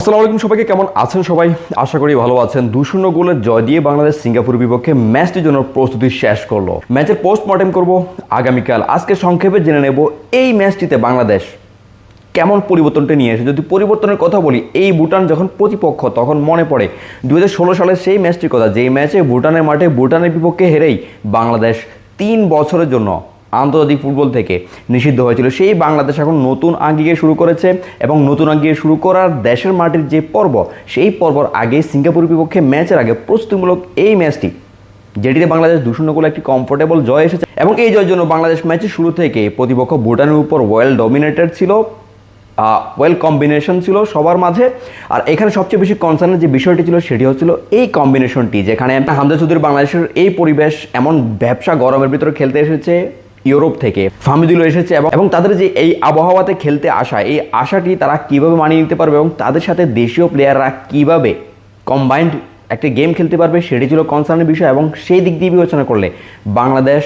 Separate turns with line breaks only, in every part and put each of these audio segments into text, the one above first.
আসসালামু আলাইকুম সবাইকে, কেমন আছেন সবাই? আশা করি ভালো আছেন। দুই শূন্য গোলের জয় দিয়ে বাংলাদেশ সিঙ্গাপুর বিপক্ষে ম্যাচটির জন্য প্রস্তুতি শেষ করল। ম্যাচের পোস্টমর্টেম করব আগামীকাল। আজকে সংক্ষেপে জেনে নেব এই ম্যাচটিতে বাংলাদেশ কেমন পরিবর্তনটা নিয়ে এসে যদি পরিবর্তনের কথা বলি, এই ভুটান যখন প্রতিপক্ষ, তখন মনে পড়ে দু হাজার ষোলো সালের সেই ম্যাচটির কথা। যেই ম্যাচে ভুটানের মাঠে ভুটানের বিপক্ষে হেরেই বাংলাদেশ তিন বছরের জন্য আন্তর্জাতিক ফুটবল থেকে নিষিদ্ধ হয়েছিল। সেই বাংলাদেশ এখন নতুন আঙ্গিকে শুরু করেছে এবং নতুন আঙ্গিকে শুরু করার দেশের মাটির যে পর্ব, সেই পর্বর আগে সিঙ্গাপুর বিপক্ষে ম্যাচের আগে প্রস্তুতিমূলক এই ম্যাচটি, যেটিতে বাংলাদেশ দু শূন্য গোলে একটি কমফোর্টেবল জয় এসেছে এবং এই জয়ের জন্য বাংলাদেশ ম্যাচের শুরু থেকে প্রতিপক্ষ ভুটানের উপর ওয়েল ডমিনেটেড ছিল ওয়েল কম্বিনেশন ছিল সবার মাঝে। আর এখানে সবচেয়ে বেশি কনসার্নের যে বিষয়টি ছিল সেটি হচ্ছিল এই কম্বিনেশনটি যেখানে হামজা চৌধুরী বাংলাদেশের এই পরিবেশ এমন ব্যবসা গরমের ভিতরে খেলতে এসেছে। ইউরোপ থেকে। ফাহমিদুল এসেছে এবং তাদের যে এই আবহাওয়াতে খেলতে আসা, এই আশাটি তারা কীভাবে মানিয়ে নিতে পারবে এবং তাদের সাথে দেশীয় প্লেয়াররা কীভাবে কম্বাইন্ড একটি গেম খেলতে পারবে, সেটি ছিল কনসার্নের বিষয় এবং সেই দিক দিয়ে বিবেচনা করলে বাংলাদেশ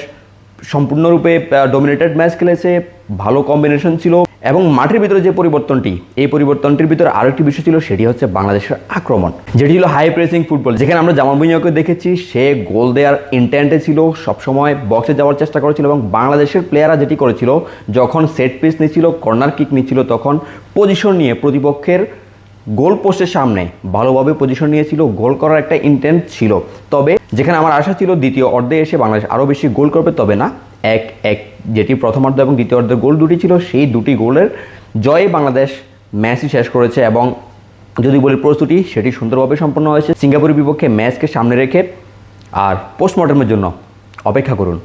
সম্পূর্ণরূপে ডোমিনেটেড ম্যাচ খেলেছে, ভালো কম্বিনেশন ছিল। এবং মাঠের ভিতরে যে পরিবর্তনটি, এই পরিবর্তনটির ভিতরে আরও একটি বিষয় ছিল, সেটি হচ্ছে বাংলাদেশের আক্রমণ। যেটি ছিল হাই প্রেসিং ফুটবল যেখানে আমরা জামাল ভুঁইয়াকে দেখেছি, সে গোল দেওয়ার ইন্টেন্টে ছিল, সবসময় বক্সে যাওয়ার চেষ্টা করেছিল এবং বাংলাদেশের প্লেয়াররা যেটি করেছিল, যখন সেট পিস নিচ্ছিল কর্নার কিক নিচ্ছিল, তখন পজিশন নিয়ে প্রতিপক্ষের গোল পোস্টের সামনে ভালোভাবে পজিশন নিয়েছিল গোল করার একটা ইন্টেন্ট ছিল। তবে যেখানে আমার আশা ছিল, দ্বিতীয় অর্ধে এসে বাংলাদেশ আরও বেশি গোল করবে, তবে না। এক এক, যেটি প্রথমার্ধ এবং দ্বিতীয় অর্ধের গোল দুটি ছিল, সেই দুটি গোলের জয়ে বাংলাদেশ ম্যাচই শেষ করেছে এবং যদি বলি প্রস্তুতি, সেটি সুন্দরভাবে সম্পন্ন হয়েছে। সিঙ্গাপুরের বিপক্ষে ম্যাচকে সামনে রেখে আর পোস্টমর্টমের জন্য অপেক্ষা করুন।